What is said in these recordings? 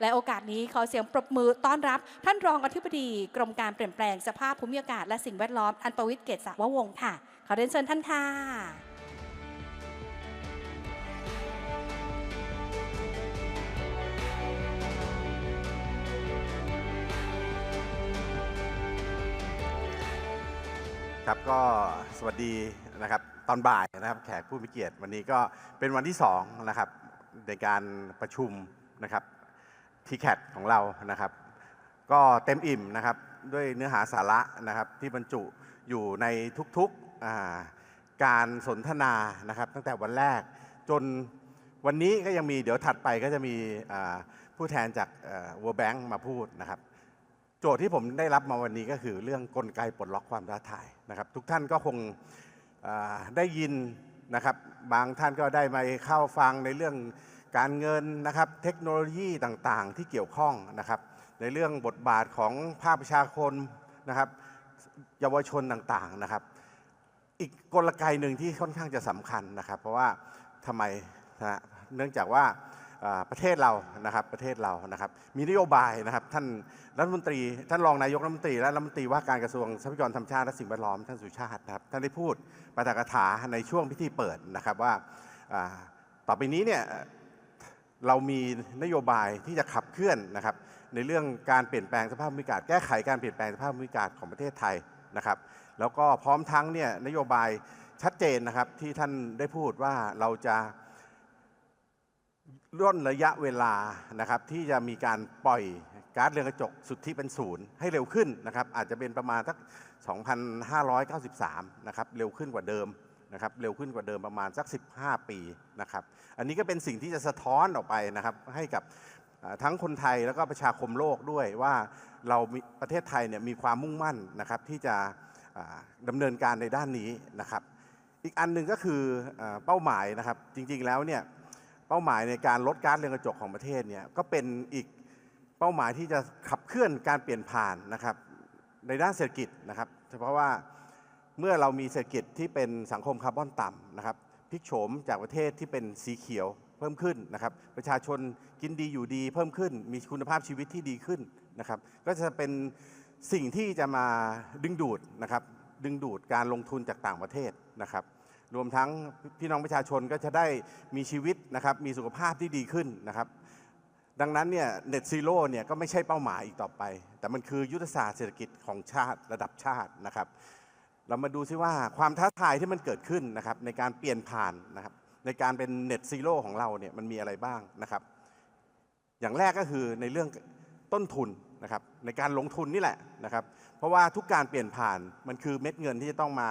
และโอกาสนี้ขอเสียงปรบมือต้อนรับ ท่านรองอธิบดีกรมการเปลี่ยนแปลงสภาพภูมิอากาศและสิ่งแวดล้อมอันประวิทย์เกษสาววงศ์ค่ะ ขอเรียนเชิญท่านค่ะครับก็สวัสดีนะครับตอนบ่ายนะครับแขกผู้มีเกียรติวันนี้ก็เป็นวันที่2นะครับในการประชุมนะครับ ทีแคของเรานะครับ ก็เต็มอิ่มนะครับด้วยเนื้อหาสาระนะครับที่บรรจุอยู่ในทุกๆาการสนทนานะครับ ตั้งแต่วันแรกจนวันนี้ก็ยังมีเดี๋ยวถัดไปก็จะมีผู้แทนจาก World Bank มาพูดนะครับ โจทย์ที่ผมได้รับมาวันนี้ก็คือเรื่องกลไกปลดล็อกความท้าทายนะครับ ทุกท่านก็คงได้ยินนะครับ บางท่านก็ได้มาเข้าฟังในเรื่อง การเงินนะครับเทคโนโลยีต่างๆ ที่เกี่ยวข้องนะครับ ในเรื่องบทบาทของภาคประชาชนนะครับ เยาวชนต่างๆนะครับ อีกกลไกหนึ่งที่ค่อนข้างจะสำคัญนะครับ เพราะว่าทำไมนะเนื่องจากว่าประเทศเรานะครับประเทศเรานะครับ มีนโยบายนะครับท่านรัฐมนตรี ท่านรองนายกรัฐมนตรีและรัฐมนตรีว่าการกระทรวงทรัพยากรธรรมชาติและสิ่งแวดล้อมท่านสุชาตินะครับท่านได้พูดปาฐกถาในช่วงพิธีเปิดนะครับว่าต่อไปนี้เนี่ย เรามีนโยบายที่จะขับเคลื่อนนะครับในเรื่องการเปลี่ยนแปลงสภาพภูมิอากาศแก้ไขการเปลี่ยนแปลงสภาพภูมิอากาศของประเทศไทยนะครับ แล้วก็พร้อมทั้งเนี่ยนโยบายชัดเจนนะครับที่ท่านได้พูดว่าเราจะล่นระยะเวลานะครับที่จะมีการปล่อยก๊าซเรือนกระจกสุดทธิเป็นศูนย์ให้เร็วขึ้นนะครับอาจจะเป็นประมาณสัก 2,593 นะครับเร็วขึ้นกว่าเดิม นะครับเร็วขึ้นกว่าเดิมประมาณสัก 15 ปีนะครับอันนี้ก็เป็นสิ่งที่จะสะท้อนออกไปนะครับให้กับทั้งคนไทยแล้วก็ประชาคมโลกด้วยว่าเราประเทศไทยเนี่ยมีความมุ่งมั่นนะครับที่จะอ่าดำเนินการในด้านนี้นะครับ อีกอันหนึ่งก็คืออเป้าหมายนะครับจริงๆแล้วเนี่ยเป้าหมายในการลดก๊าซเรือนกระจกของประเทศเนี่ยก็เป็นอีกเป้าหมายที่จะขับเคลื่อนการเปลี่ยนผ่านนะครับในด้านเศรษฐกิจนะครับเฉพาะว่า เมื่อเรามีเศรษฐกิจที่เป็นสังคมคาร์บอนต่ำนะครับพลิกโฉมจากประเทศที่เป็นสีเขียวเพิ่มขึ้นนะครับ ประชาชนกินดีอยู่ดีเพิ่มขึ้น มีคุณภาพชีวิตที่ดีขึ้นนะครับ ก็จะเป็นสิ่งที่จะมาดึงดูดนะครับ ดึงดูดการลงทุนจากต่างประเทศนะครับ รวมทั้งพี่น้องประชาชนก็จะได้มีชีวิตนะครับ มีสุขภาพที่ดีขึ้นนะครับ ดังนั้นเนี่ยเน็ตซีโร่เนี่ยก็ไม่ใช่เป้าหมายอีกต่อไป แต่มันคือยุทธศาสตร์เศรษฐกิจของชาติระดับชาตินะครับ เรามาดูซิว่าความท้าทายที่มันเกิดขึ้นนะครับในการเปลี่ยนผ่านนะครับในการเป็นเน็ตซีโร่ของเราเนี่ยมันมีอะไรบ้างนะครับ อย่างแรกก็คือในเรื่องต้นทุนนะครับในการลงทุนนี่แหละนะครับ เพราะว่าทุกการเปลี่ยนผ่านมันคือเม็ดเงินที่จะต้องมา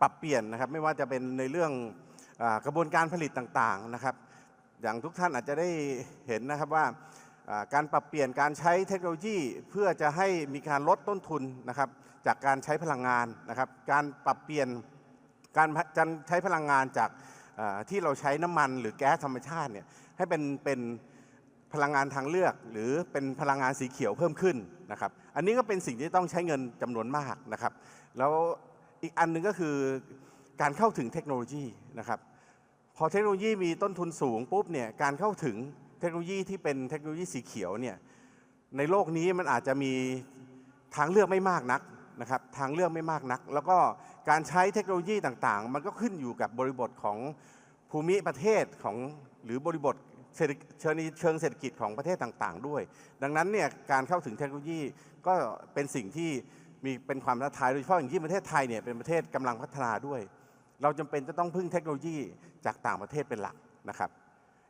ปรับเปลี่ยนนะครับ ไม่ว่าจะเป็นในเรื่องอกระบวนการผลิตต่างๆนะครับ อย่างทุกท่านอาจจะได้เห็นนะครับว่า การปรับเปลี่ยนการใช้เทคโนโลยีเพื่อจะให้มีการลดต้นทุนนะครับจากการใช้พลังงานนะครับ การปรับเปลี่ยนการการใช้พลังงานจากที่เราใช้น้ำมันหรือแก๊สธรรมชาติเนี่ยให้เป็นเป็นพลังงานทางเลือก หรือเป็นพลังงานสีเขียวเพิ่มขึ้นนะครับ อันนี้ก็เป็นสิ่งที่ต้องใช้เงินจำนวนมากนะครับ แล้วอีกอันหนึงก็คือการเข้าถึงเทคโนโลยีนะครับ พอเทคโนโลยีมีต้นทุนสูงปุ๊บเนี่ยการเข้าถึง เทคโนโลยีที่เป็นเทคโนโลยีสีเขียวเนี่ยในโลกนี้มันอาจจะมีทางเลือกไม่มากนักนะครับทางเลือกไม่มากนัก แล้วก็การใช้เทคโนโลยีต่างๆ มันก็ขึ้นอยู่กับบริบทของภูมิประเทศของหรือบริบทเชิงเชิงเศรษฐกิจของประเทศต่างๆ ด้วย ดังนั้นเนี่ยการเข้าถึงเทคโนโลยีก็เป็นสิ่งที่มีเป็นความท้าทายโดยเฉพาะอย่างยิ่งประเทศไทยเนี่ยเป็นประเทศกำลังพัฒนาด้วย เราจำเป็นจะต้องพึ่งเทคโนโลยีจากต่างประเทศเป็นหลักนะครับ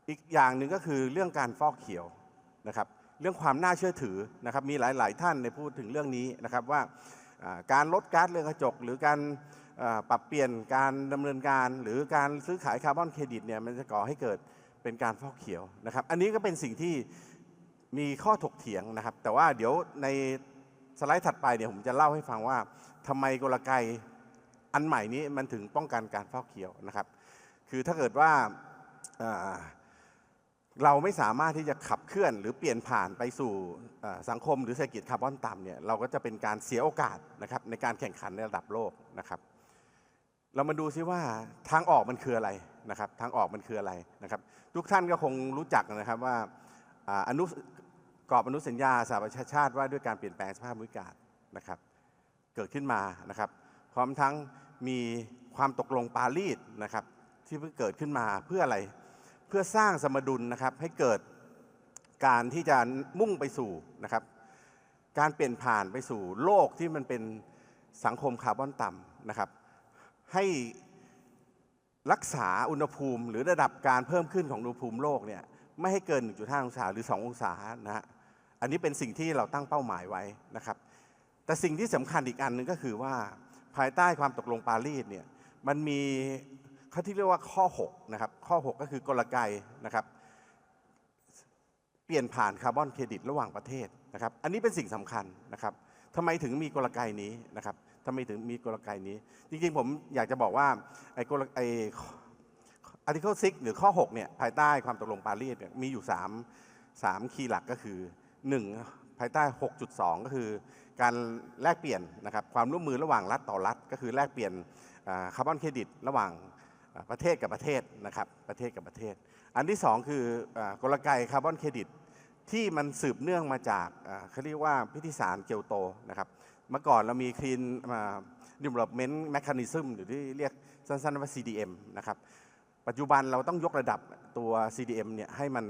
อีกอย่างหนึ่งก็คือเรื่องการฟอกเขียวนะครับเรื่องความน่าเชื่อถือนะครับมีหลาย ๆ ท่านในพูดถึงเรื่องนี้นะครับว่าการลดก๊าซเรือนกระจก หรือการปรับเปลี่ยนการดำเนินการ หรือการซื้อขายคาร์บอนเครดิตเนี่ยมันจะก่อให้เกิดเป็นการฟอกเขียวนะครับ อันนี้ก็เป็นสิ่งที่มีข้อถกเถียงนะครับ แต่ว่าเดี๋ยวในสไลด์ถัดไปเนี่ยผมจะเล่าให้ฟังว่าทำไมกลไกอันใหม่นี้มันถึงป้องกันการฟอกเขียวนะครับ คือถ้าเกิดว่าอ่า เราไม่สามารถที่จะขับเคลื่อน หรือเปลี่ยนผ่านไปสู่สังคมหรือเศรษฐกิจคาร์บอนต่ำเนี่ยเราก็จะเป็นการเสียโอกาสนะครับในการแข่งขันในระดับโลกนะครับ เรามาดูซิว่าทางออกมันคืออะไรนะครับ ทางออกมันคืออะไรนะครับ ทุกท่านก็คงรู้จักนะครับว่าอ่าอนุกรอบอนุสัญญาสหประชาชาติว่าด้วยการเปลี่ยนแปลงสภาพภูมิอากาศนะครับเกิดขึ้นมานะครับ พร้อมทั้งมีความตกลงปารีสนะครับที่เพิ่งเกิดขึ้นมาเพื่ออะไร เพื่อสร้างสมดุลนะครับให้เกิดการที่จะมุ่งไปสู่นะครับ การเปลี่ยนผ่านไปสู่โลกที่มันเป็นสังคมคาร์บอนต่ำนะครับ ให้รักษาอุณหภูมิ หรือระดับการเพิ่มขึ้นของอุณหภูมิโลกเนี่ยไม่ให้เกิน 1.5 องศาหรือ 2 องศานะฮะอันนี้เป็นสิ่งที่เราตั้งเป้าหมายไว้นะครับ แต่สิ่งที่สำคัญอีกอันหนึ่งก็คือว่าภายใต้ความตกลงปารีสเนี่ยมันมี เขาที่เรียกว่าข้อ6นะครับข้อ 6 ก็คือกลไกนะครับ เปลี่ยนผ่านคาร์บอนเครดิตระหว่างประเทศนะครับ อันนี้เป็นสิ่งสำคัญนะครับทำไมถึงมีกลไกนี้นะครับทำไมถึงมีกลไกนี้ จริงๆผมอยากจะบอกว่าไอ้กลไออาร์ติเคิล6หรือข้อ6เนี่ยภายใต้ความตกลงปารีสเนี่ยมีอยู่ 3 3 คีย์หลักก็คือ 1 ภายใต้ 6.2 ก็คือการแลกเปลี่ยนนะครับความร่วมมือระหว่างรัฐต่อรัฐ ก็คือแลกเปลี่ยนคาร์บอนเครดิตระหว่าง ประเทศกับประเทศนะครับประเทศกับประเทศ อันที่ 2 คือกลไกคาร์บอนเครดิตที่มันสืบเนื่องมาจากเขาเรียกว่าพิธีสารเกียวโตนะครับเมื่อก่อนเรามี Clean อ่า Development Mechanism หรือที่เรียกสั้นๆว่า CDM นะครับปัจจุบันเราต้องยกระดับตัว CDM เนี่ยให้มัน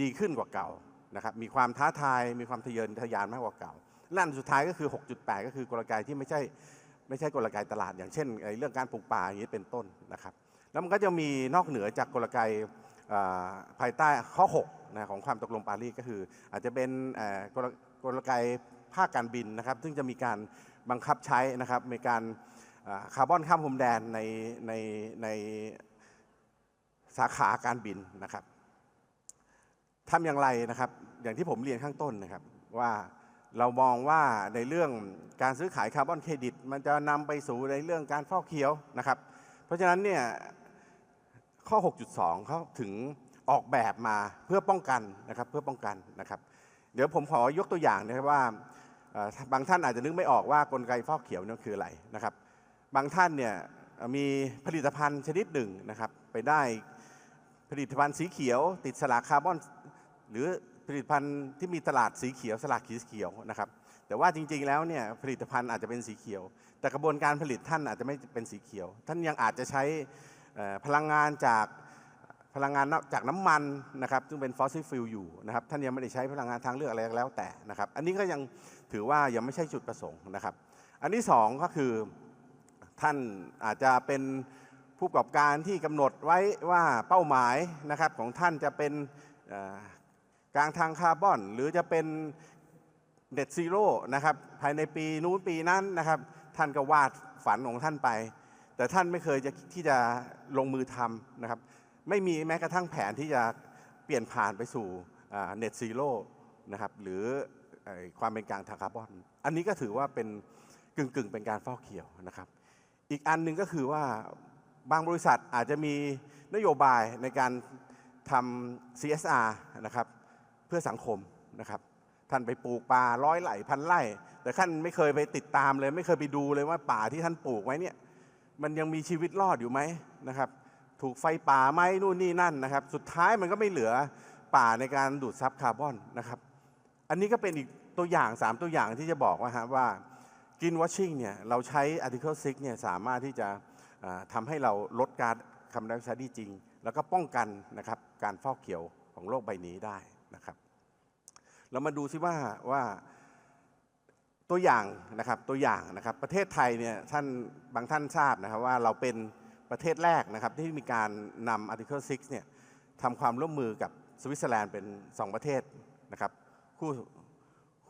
ดีขึ้นกว่าเก่านะครับมีความท้าทายมีความทะเยอทะยานมากกว่าเก่าและอันสุดท้ายก็คือ 6.8 ก็คือกลไกที่ไม่ใช่ ไม่ใช่กลไกตลาด อย่างเช่นเรื่องการปลูกป่าอย่างนี้เป็นต้นนะครับแล้วมันก็จะมีนอกเหนือจากกลไกภายใต้ข้อ6นะของความตกลงปารีสก็คือ อาจจะเป็นกลกลไกภาคการบินนะครับ ซึ่งจะมีการบังคับใช้นะครับมีการคาร์บอนข้ามพรมแดนในในในสาขาการบินนะครับทำอย่างไรนะครับ อย่างที่ผมเรียนข้างต้นนะครับว่า เรามองว่าในเรื่องการซื้อขายคาร์บอนเครดิต มันจะนำไปสู่ในเรื่องการฟอกเขียวนะครับ เพราะฉะนั้นเนี่ยข้อ 6.2 เขาถึงออกแบบมาเพื่อป้องกันนะครับเพื่อป้องกันนะครับ เดี๋ยวผมขอยกตัวอย่างนะครับว่าบางท่านอาจจะนึกไม่ออกว่ากลไกฟอกเขียวเนี่ยคืออะไรนะครับ บางท่านเนี่ยมีผลิตภัณฑ์ชนิดหนึ่งนะครับ ไปได้ผลิตภัณฑ์สีเขียว ติดสลากคาร์บอน หรือ ผลิตภัณฑ์ที่มีตลาดสีเขียวสลากสีเขียวนะครับ แต่ว่าจริงๆแล้วเนี่ยผลิตภัณฑ์อาจจะเป็นสีเขียว แต่กระบวนการผลิตท่านอาจจะไม่เป็นสีเขียว ท่านยังอาจจะใช้พลังงานจากพลังงานจากน้ำมันนะครับซึ่งเป็นฟอสซิลฟิลอยู่นะครับท่านยังไม่ได้ใช้พลังงานทางเลือกอะไรแล้วแต่นะครับ อันนี้ก็ยังถือว่ายังไม่ใช่จุดประสงค์นะครับ อันที่สองก็คือท่านอาจจะเป็นผู้ประกอบการที่กำหนดไว้ว่าเป้าหมายนะครับของท่านจะเป็น กลางทางคาร์บอน หรือจะเป็นเน็ตซีโร่นะครับภายในปีนู้นปีนั้นนะครับ ท่านก็วาดฝันของท่านไป แต่ท่านไม่เคยจะที่จะลงมือทำนะครับ ไม่มีแม้กระทั่งแผนที่จะเปลี่ยนผ่านไปสู่เน็ตซีโร่นะครับหรือความเป็นกลางทางคาร์บอน อันนี้ก็ถือว่าเป็นกึ่งกึ่งๆเป็นการฟอกเขียวนะครับ อีกอันหนึ่งก็คือว่าบางบริษัทอาจจะมีนโยบายในการทำ CSR นะครับ พื่อสังคมนะครับ ท่านไปปลูกป่าร้อยไร่พันไร่ แต่ท่านไม่เคยไปติดตามเลย ไม่เคยไปดูเลยว่าป่าที่ท่านปลูกไว้เนี่ยมันยังมีชีวิตรอดอยู่ไหมนะครับ ถูกไฟป่าไหมนู่นนี่นั่นนะครับ สุดท้ายมันก็ไม่เหลือป่าในการดูดซับคาร์บอนนะครับ อันนี้ก็เป็นอีกตัวอย่าง 3 ตัวอย่างที่จะบอกว่าฮะว่ากินวอชชิ่งเนี่ยเราใช้ Article 6เนี่ยสามารถที่จะทำาให้เราลดการคาร์บอนไดออกไซด์จริง แล้วก็ป้องกันนะครับการฟอกเขียวของโลกใบนี้ได้ นะครับ เรามาดูซิว่าว่าตัวอย่างนะครับตัวอย่างนะครับ ประเทศไทยเนี่ยท่านบางท่านทราบนะครับว่าเราเป็นประเทศแรกนะครับที่มีการนำ Article 6เนี่ยทำความร่วมมือกับสวิตเซอร์แลนด์เป็น 2 ประเทศนะครับคู่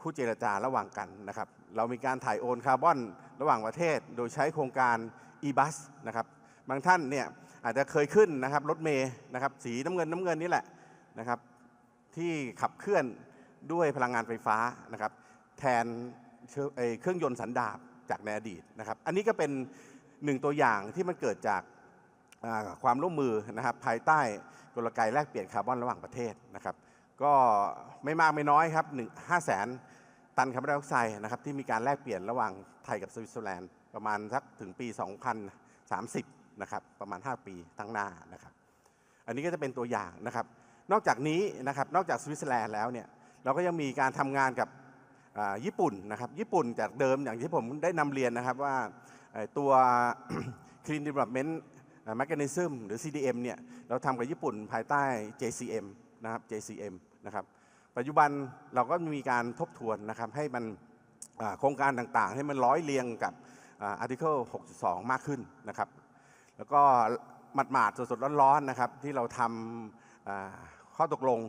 คู่เจรจาระหว่างกันนะครับ เรามีการถ่ายโอนคาร์บอนระหว่างประเทศ โดยใช้โครงการ e-bus นะครับ บางท่านเนี่ยอาจจะเคยขึ้นนะครับรถเมย์นะครับสีน้ำเงินน้ำเงินนี่แหละนะครับ ที่ขับเคลื่อนด้วยพลังงานไฟฟ้านะครับแทนเครื่องยนต์สันดาปจากในอดีตนะครับ อันนี้ก็เป็นหนึ่งตัวอย่างที่มันเกิดจากความร่วมมือนะครับภายใต้กลไกแลกเปลี่ยนคาร์บอนระหว่างประเทศนะครับ ก็ไม่มากไม่น้อยครับหนึ่งห้าแสนตันคาร์บอนไดออกไซด์นะครับที่มีการแลกเปลี่ยนระหว่างไทยกับสวิตเซอร์แลนด์ประมาณสักถึงปี 2030 นะครับประมาณ 5 ปีตั้งหน้านะครับ อันนี้ก็จะเป็นตัวอย่างนะครับ นอกจากนี้นะครับนอกจากสวิตเซอร์แลนด์แล้วเนี่ยเราก็ยังมีการทำงานกับญี่ปุ่นนะครับญี่ปุ่นจากเดิมอย่างที่ผมได้นำเรียนนะครับว่าตัว Clean Development Mechanism หรือ CDM เนี่ยเราทำกับญี่ปุ่นภายใต้ JCM นะครับ JCM นะครับปัจจุบันเราก็มีการทบทวนนะครับให้มันโครงการต่างๆ ให้มันร้อยเรียงกับ Article 6.2 มากขึ้นนะครับ แล้วก็หมาดๆสดๆร้อนๆนะครับที่เราทำ ข้อตกลง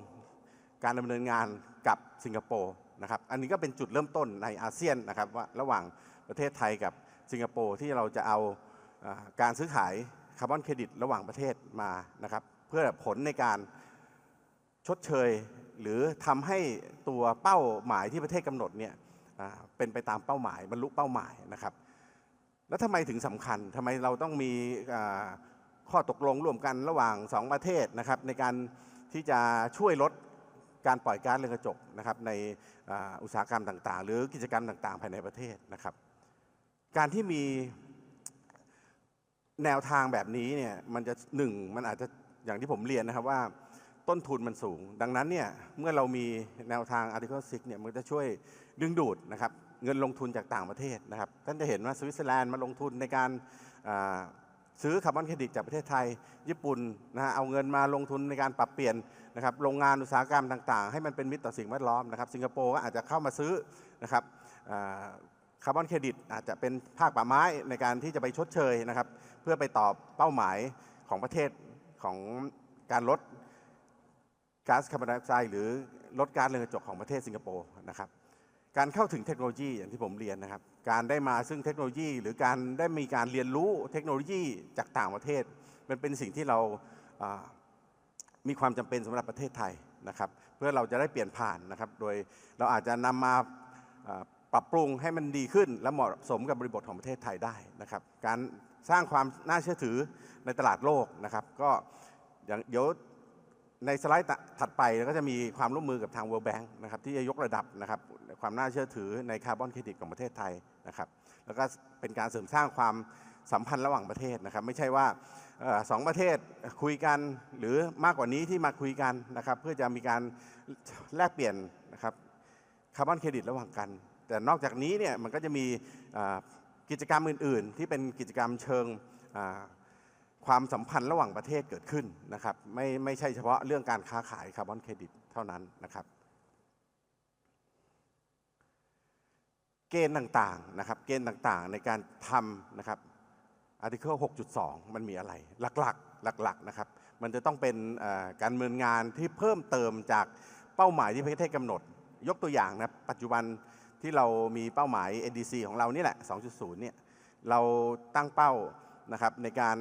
การดำเนินงานกับสิงคโปร์นะครับ อันนี้ก็เป็นจุดเริ่มต้นในอาเซียนนะครับว่าระหว่างประเทศไทยกับสิงคโปร์ที่เราจะเอาอการซื้อขายคาร์บอนเครดิตระหว่างประเทศมานะครับ เพื่อผลในการชดเชย หรือทำให้ตัวเป้าหมายที่ประเทศกำหนดเนี่ยเป็นไปตามเป้าหมายบรรลุเป้าหมายนะครับ แล้วทำไมถึงสำคัญทำไมเราต้องมี ข้อตกลงร่วมกันระหว่างสองประเทศนะครับในการที่จะช่วยลดการปล่อยก๊าซเรือนกระจกนะครับในอุตสาหกรรมต่างๆ หรือกิจกรรมต่างๆ ภายในประเทศนะครับ การที่มีแนวทางแบบนี้เนี่ยมันจะหนึ่งมันอาจจะอย่างที่ผมเรียนนะครับว่าต้นทุนมันสูง ดังนั้นเนี่ยเมื่อเรามีแนวทาง Article 6เนี่ยมันจะช่วยดึงดูดนะครับเงินลงทุนจากต่างประเทศนะครับท่านจะเห็นว่าสวิตเซอร์แลนด์มาลงทุนในการา ซื้อคาร์บอนเครดิตจากประเทศไทย ญี่ปุ่นนะฮะเอาเงินมาลงทุนในการปรับเปลี่ยนนะครับโรงงานอุตสาหกรรมต่างๆ ให้มันเป็นมิตรต่อสิ่งแวดล้อมนะครับสิงคโปร์ก็อาจจะเข้ามาซื้อนะครับคาร์บอนเครดิตอาจจะเป็นภาคป่าไม้ในการที่จะไปชดเชยนะครับ เพื่อไปตอบเป้าหมายของประเทศของการลดก๊าซคาร์บอนไดออกไซด์หรือลดกาซเรือนกระจกของประเทศสิงคโปร์นะครับ การเข้าถึงเทคโนโลยีอย่างที่ผมเรียนนะครับ การได้มาซึ่งเทคโนโลยี หรือการได้มีการเรียนรู้เทคโนโลยีจากต่างประเทศ มันเป็นสิ่งที่เราามีความจำเป็นสำหรับประเทศไทยนะครับ เพื่อเราจะได้เปลี่ยนผ่านนะครับ โดยเราอาจจะนำมาาปรับปรุงให้มันดีขึ้น และเหมาะสมกับบริบทของประเทศไทยได้นะครับ การสร้างความน่าเชื่อถือในตลาดโลกนะครับ ก็ย่างเดี๋ยว ในสไลด์ถัดไปเราก็จะมีความร่วมมือกับทาง World Bank นะครับที่จะยกระดับนะครับความน่าเชื่อถือในคาร์บอนเครดิตของประเทศไทยนะครับแล้วก็เป็นการเสริมสร้างความสัมพันธ์ระหว่างประเทศนะครับไม่ใช่ว่าออสองประเทศคุยกันหรือมากกว่านี้ที่มาคุยกันนะครับเพื่อจะมีการแลกเปลี่ยนนะครับคาร์บอนเครดิตระหว่างกัน แต่นอกจากนี้เนี่ยมันก็จะมีกิจกรรมอื่น ๆ ที่เป็นกิจกรรมเชิง ความสัมพันธ์ระหว่างประเทศเกิดขึ้นนะครับไม่ไม่ใช่เฉพาะเรื่องการค้าขายคาร์บอนเครดิตเท่านั้นนะครับ เกณฑ์ต่างๆนะครับเกณฑ์ต่างๆในการทำนะครับ Article 6.2 มันมีอะไร หลักๆ หลักๆนะครับมันจะต้องเป็นการดำเนินงานที่เพิ่มเติมจากเป้าหมายที่ประเทศกำหนด ยกตัวอย่างนะปัจจุบันที่เรามีเป้าหมาย NDC ของเรานี่แหละ 2.0 เนี่ยเราตั้งเป้านะครับในการ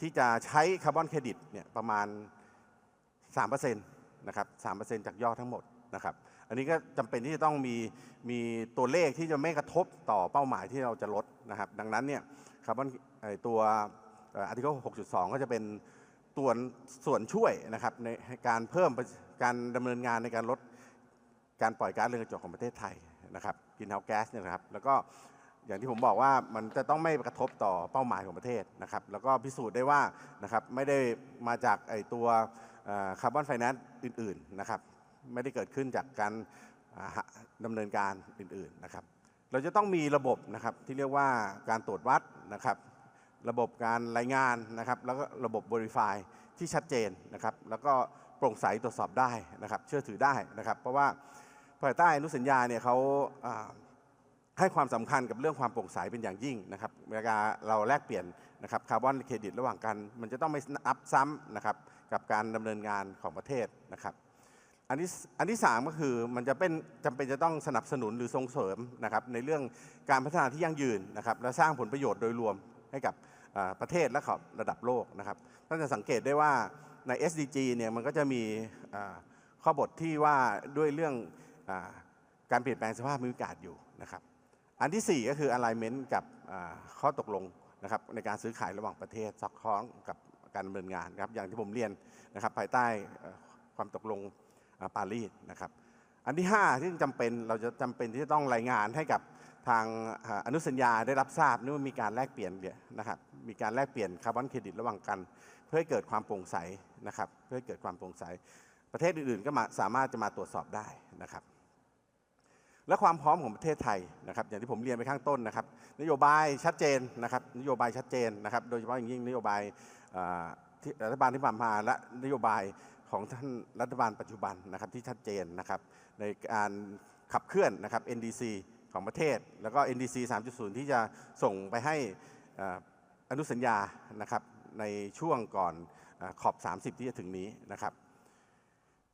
ที่จะใช้คาร์บอนเครดิตเนี่ยประมาณ 3%นะครับ3%จากยอดทั้งหมดนะครับ อันนี้ก็จำเป็นที่จะต้องมีมีตัวเลขที่จะไม่กระทบต่อเป้าหมายที่เราจะลดนะครับ ดังนั้นเนี่ยคาร์บอนตัวอาร์ติเคิล6.2 ก็จะเป็นตัวส่วนช่วยนะครับในการเพิ่มการดำเนินงานในการลดการปล่อยก๊าซเรือนกระจกของประเทศไทยนะครับกินเฮาแก๊สเนี่ยนะครับ แล้วก็ อย่างที่ผมบอกว่ามันจะต้องไม่กระทบต่อเป้าหมายของประเทศนะครับ แล้วก็พิสูจน์ได้ว่านะครับไม่ได้มาจากไอ้ตัวคาร์บอนไฟแนนซ์อื่นๆนะครับไม่ได้เกิดขึ้นจากการอ่าหาดำเนินการอื่นๆนะครับ เราจะต้องมีระบบนะครับที่เรียกว่าการตรวจวัดนะครับ ระบบการรายงานนะครับ แล้วก็ระบบ Verify ที่ชัดเจนนะครับ แล้วก็โปร่งใสตรวจสอบได้นะครับ เชื่อถือได้นะครับ เพราะว่าภายใต้อนุสัญญาเนี่ยเขาอ่า ให้ความสำคัญกับเรื่องความโปร่งใสเป็นอย่างยิ่งนะครับเวลาเราแลกเปลี่ยนนะครับคาร์บอนเครดิตระหว่างกัน มันจะต้องไม่นับซ้ำนะครับกับการดำเนินงานของประเทศนะครับ อันที่อันที่สามก็คือมันจะเป็นจำเป็นจะต้องสนับสนุนหรือส่งเสริมนะครับในเรื่องการพัฒนาที่ยั่งยืนนะครับและสร้างผลประโยชน์โดยรวมให้กับประเทศและขอบระดับโลกนะครับท่านจะสังเกตได้ว่าใน SDG เนี่ยมันก็จะมีข้อบทที่ว่าด้วยเรื่องอการเปลี่ยนแปลงสภาพภูมิอากาศอยู่นะครับ อันที่ 4 ก็คือ alignment กับข้อตกลงนะครับในการซื้อขายระหว่างประเทศสอดคล้องกับการดำเนินงานนะครับอย่างที่ผมเรียนนะครับภายใต้ความตกลงปารีสนะครับอันที่ 5 ที่จำเป็นเราจะจำเป็นที่จะต้องรายงานให้กับทางอนุสัญญาได้รับทราบนี่ว่ามีการแลกเปลี่ยนเนี่ยนะครับมีการแลกเปลี่ยนคาร์บอนเครดิตระหว่างกัน เพื่อให้เกิดความโปร่งใสนะครับเพื่อให้เกิดความโปร่งใส ประเทศอื่นๆก็มาสามารถจะมาตรวจสอบได้นะครับ และความพร้อมของประเทศไทยนะครับอย่างที่ผมเรียนไปข้างต้นนะครับ นโยบายชัดเจนนะครับนโยบายชัดเจนนะครับ โดยเฉพาะอย่างยิ่งนโยบายที่รัฐบาลที่ผ่านมาและนโยบายของท่านรัฐบาลปัจจุบันนะครับที่ชัดเจนนะครับในการขับเคลื่อนนะครับ NDC ของประเทศ แล้วก็ NDC 3.0 ที่จะส่งไปให้อาอนุสัญญานะครับในช่วงก่อนขอบ 30 ที่จะถึงนี้นะครับ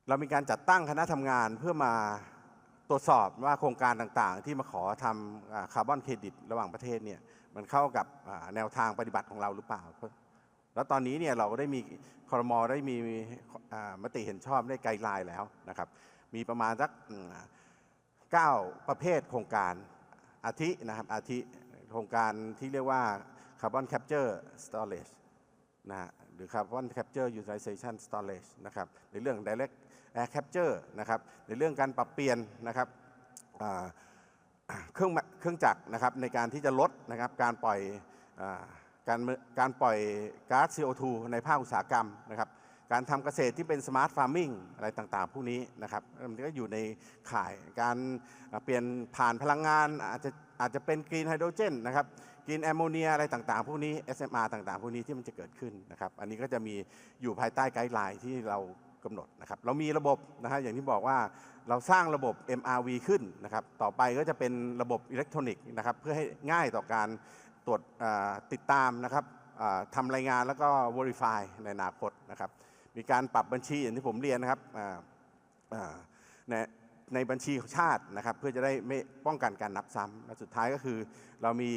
เรามีการจัดตั้งคณะทำงานเพื่อมา ตรวจสอบว่าโครงการต่างๆ ที่มาขอทำคาร์บอนเครดิตระหว่างประเทศเนี่ยมันเข้ากับแนวทางปฏิบัติของเราหรือเปล่า แล้วตอนนี้เนี่ยเราก็ได้มีคอรมอได้มีมติเห็นชอบได้ไกด์ไลน์แล้วนะครับ มีประมาณสักอืมเก้าประเภทโครงการอาทินะครับอาทิโครงการที่เรียกว่า Carbon Capture Storage นะฮะหรือ Carbon Capture Utilization Storage นะครับในเรื่อง Direct Air Capture นะครับในเรื่องการปรับเปลี่ยนนะครับเครื่องเครื่องจักรนะครับในการที่จะลดนะครับการปล่อยอการการปล่อยก๊าซ CO2 ในภาคอุตสาหกรรมนะครับการทำเกษตรที่เป็น Smart Farming อะไรต่างๆ พวกนี้นะครับมันก็อยู่ในข่ายการเปลี่ยนผ่านพลังงานอาจจะอาจจะเป็นกรีนไฮโดรเจนนะครับกินแอมโมเนียอะไรต่างๆ พวกนี้ SMR ต่างๆ พวกนี้ที่มันจะเกิดขึ้นนะครับ อันนี้ก็จะมีอยู่ภายใต้ไกด์ไลน์ที่เรา กำหนดนะครับเรามีระบบนะฮะอย่างที่บอกว่าเราสร้างระบบ MRV ขึ้นนะครับต่อไปก็จะเป็นระบบอิเล็กทรอนิกส์นะครับเพื่อให้ง่ายต่อการตรวจติดตามนะครับทำรายงานแล้วก็ Verify ในอนาคตนะครับมีการปรับบัญชีอย่างที่ผมเรียนนะครับใน ในบัญชีของชาตินะครับ เพื่อจะได้ไม่ป้องกันการนับซ้ำและสุดท้ายก็คือ เรามี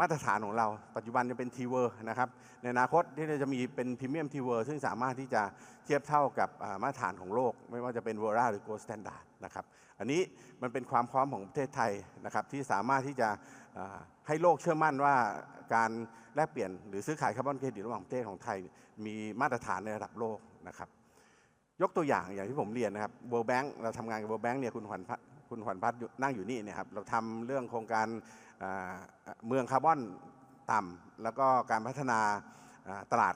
มาตรฐานของเรา ปัจจุบันจะเป็นทีเวอร์นะครับ ในอนาคตที่เราจะมีเป็นพรีเมียมทีเวอร์ซึ่งสามารถที่จะเทียบเท่ากับมาตรฐานของโลก ไม่ว่าจะเป็นเวอร่าหรือโกลสแตนดาร์ดนะครับ อันนี้มันเป็นความพร้อมของประเทศไทยนะครับที่สามารถที่จะให้โลกเชื่อมั่นว่าการแลกเปลี่ยนหรือซื้อขายคาร์บอนเครดิตระหว่างประเทศของไทย มีมาตรฐานในระดับโลกนะครับ ยกตัวอย่างอย่างที่ผมเรียนนะครับ World Bank เราทำงานกับ World Bank เนี่ยคุณขวัญพัฒน์คุณขวัญพัฒน์นั่งอยู่นี่เนยครับเราทำเรื่องโครงการเมืองคาร์บอนต่ำแล้วก็การพัฒนาอ่าตลาด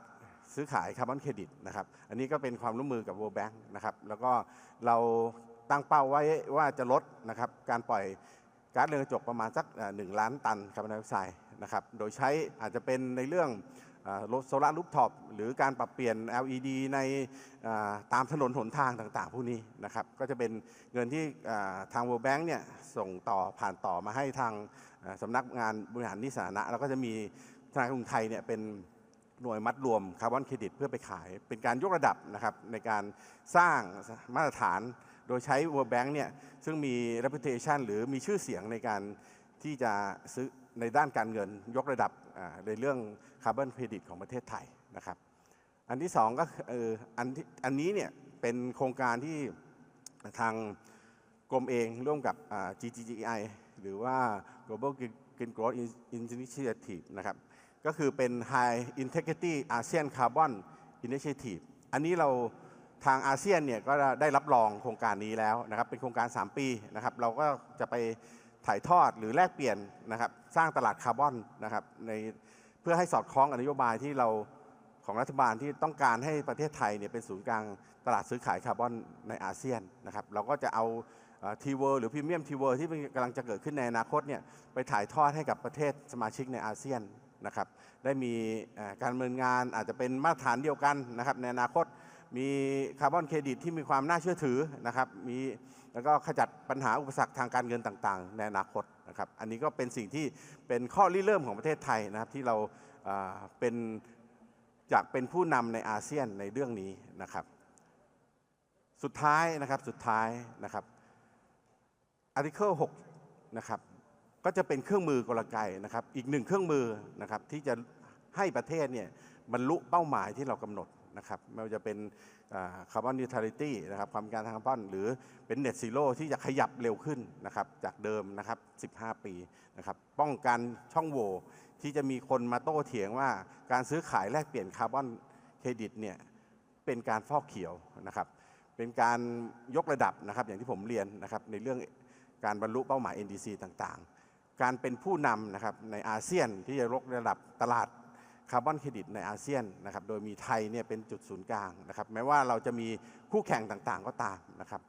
ซื้อขายคาร์บอนเครดิตนะครับอันนี้ก็เป็นความร่วมมือกับ World Bank นะครับแล้วก็เราตั้งเป้าไว้ว่าจะลดนะครับการปล่อยก๊าซเรือนกระจกประมาณสักหนึ่งล้านตันคาร์บอนไดออกไซด์นะครับโดยใช้อาจจะเป็นในเรื่อง โซลาร์รูฟท็อปหรือการปรับเปลี่ยน LED ในาตามถนนหนทางต่างๆ พวกนี้นะครับก็จะเป็นเงินที่าทาง World Bank เนี่ยส่งต่อผ่านต่อมาให้ทางาสำนักงานบริหารนิสาธารณะแล้วก็จะมีธนาคารกรุงไทยเนี่ยเป็นหน่วยมัดรวมคาร์บอนเครดิตเพื่อไปขาย เป็นการยกระดับนะครับในการสร้างมาตรฐานโดยใช้ World Bank เนี่ยซึ่งมี reputation หรือมีชื่อเสียงในการที่จะซื้อในด้านการเงินยกระดับในเรื่องาร์บอนเครดิตของประเทศไทยนะครับ อันที่สองก็คืออันอันนี้เนี่ยเป็นโครงการที่ทางกรมเองร่วมกับ GGGI หรือว่า Global Green Growth Initiative นะครับ ก็คือเป็น High Integrity ASEAN Carbon Initiative อันนี้เราทางอาเซียนเนี่ยก็ได้รับรองโครงการนี้แล้วนะครับเป็นโครงการ 3 ปีนะครับเราก็จะไปถ่ายทอดหรือแลกเปลี่ยนนะครับสร้างตลาดคาร์บอนนะครับใน พื่อให้สอดคล้องกับนโยบายที่เราของรัฐบาลที่ต้องการให้ประเทศไทยเนี่ยเป็นศูนย์กลางตลาดซื้อขายคาร์บอนในอาเซียนนะครับเราก็จะเอาทีเวอร์หรือพรีเมียมทีเวอร์ที่กำลังจะเกิดขึ้นในอนาคตเนี่ยไปถ่ายทอดให้กับประเทศสมาชิกในอาเซียนนะครับได้มีการดำเนินงานอาจจะเป็นมาตรฐานเดียวกันนะครับในอนาคตมีคาร์บอนเครดิตที่มีความน่าเชื่อถือนะครับมีแล้วก็ขจัดปัญหาอุปสรรคทางการเงินต่างๆ ในอนาคต นะครับ อันนี้ก็เป็นสิ่งที่เป็นข้อริเริ่มของประเทศไทยนะครับที่เราเป็นอยากเป็นผู้นำในอาเซียนในเรื่องนี้นะครับ สุดท้ายนะครับสุดท้ายนะครับอาร์ติเคิล6นะครับก็จะเป็นเครื่องมือกลไกนะครับ อีกหนึ่งเครื่องมือนะครับที่จะให้ประเทศเนี่ยบรรลุเป้าหมายที่เรากำหนด นะครับไม่ว่าจะเป็นคาร์บอนนิวทรัลิตี้นะครับความการทางคาร์บอนหรือเป็นเน็ตซีโร่ที่จะขยับเร็วขึ้นนะครับจากเดิมนะครับ 15 ปีนะครับป้องกันช่องโหว่ที่จะมีคนมาโต้เถียงว่าการซื้อขายแลกเปลี่ยนคาร์บอนเครดิตเนี่ยเป็นการฟอกเขียวนะครับเป็นการยกระดับนะครับอย่างที่ผมเรียนนะครับในเรื่องการบรรลุเป้าหมาย NDC ต่างๆ การเป็นผู้นำนะครับในอาเซียนที่จะยกระดับตลาด คาร์บอนเครดิตในอาเซียนนะครับโดยมีไทยเนี่ยเป็นจุดศูนย์กลางนะครับแม้ว่าเราจะมีคู่แข่งต่างๆก็ตามนะครับ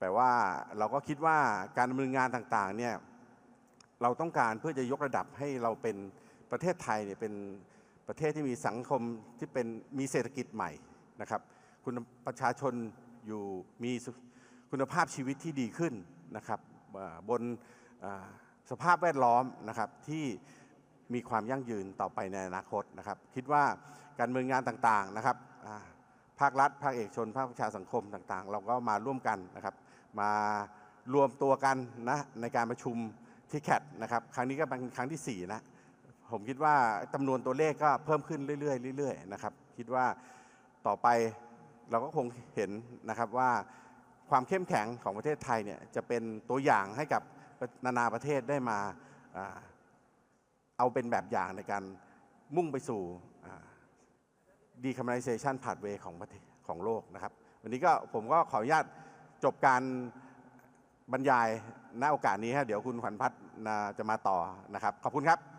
แต่ว่าเราก็คิดว่าการดำเนินงานต่างๆเนี่ยเราต้องการเพื่อจะยกระดับให้เราเป็นประเทศไทยเนี่ยเป็นประเทศที่มีสังคมที่เป็นมีเศรษฐกิจใหม่นะครับคุณประชาชนอยู่มีคุณภาพชีวิตที่ดีขึ้นนะครับบนสภาพแวดล้อมนะครับที่ มีความยั่งยืนต่อไปในอนาคตนะครับ คิดว่าการเนินงงานต่างๆนะครับภาครัฐ ภาคเอกชน ภาคประชาสังคมต่างๆ เราก็มาร่วมกันนะครับ มารวมตัวกันนะในการประชุมที่แคดนะครับ ครั้งนี้ก็เป็นครั้งที่ 4 นะ ผมคิดว่าจำนวนตัวเลขก็เพิ่มขึ้นเรื่อยๆเรื่อยๆนะครับ คิดว่าต่อไปเราก็คงเห็นนะครับว่าความเข้มแข็งของประเทศไทยเนี่ยจะเป็นตัวอย่างให้กับนานาประเทศได้มาา เอาเป็นแบบอย่างในการมุ่งไปสู่ decarbonization pathway ของประเทศของโลกนะครับ วันนี้ก็ผมก็ขออนุญาตจบการบรรยายณโอกาสนี้ฮะเดี๋ยวคุณขวัญพัฒน์จะมาต่อนะครับ ขอบคุณครับ